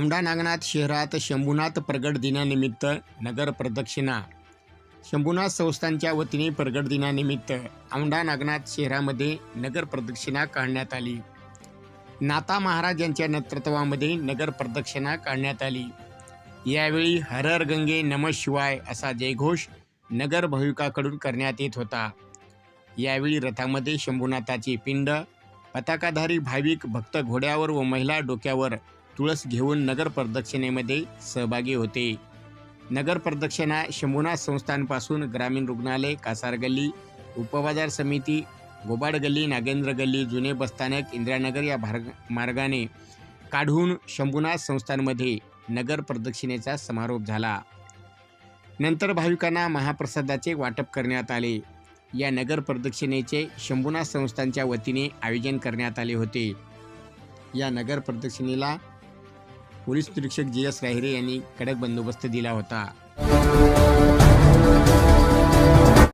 औंढा नागनाथ शहरात शंभूनाथ प्रगट दिनानिमित्त नगर प्रदक्षिणा. शंभूनाथ संस्थांच्या वतीने प्रगट दिनानिमित्त औंढा नागनाथ शहरामध्ये नगर प्रदक्षिणा काढण्यात आली. नाता महाराज यांच्या नेतृत्वामध्ये नगर प्रदक्षिणा काढण्यात आली. यावेळी हरर गंगे नम शिवाय असा जयघोष नगर भाविकाकडून करण्यात येत होता. यावेळी रथामध्ये शंभूनाथाची पिंड पताकाधारी भाविक भक्त घोड्यावर व महिला डोक्यावर तुळस घेऊन नगर प्रदक्षिणेमध्ये सहभागी होते. नगर प्रदक्षिणा शंभूनाथ संस्थांपासून ग्रामीण रुग्णालय कासार गल्ली उपबाजार समिती गोबाड गल्ली नागेंद्र गल्ली जुने बसस्थानक इंदिरानगर या भार मार्गाने काढून शंभूनाथ संस्थानमध्ये नगर प्रदक्षिणेचा समारोप झाला. नंतर भाविकांना महाप्रसादाचे वाटप करण्यात आले. या नगर प्रदक्षिणेचे शंभूनाथ संस्थांच्या वतीने आयोजन करण्यात आले होते. या नगर प्रदक्षिणेला पोलीस निरीक्षक जी एस राहिरे यांनी कडक बंदोबस्त दिला होता.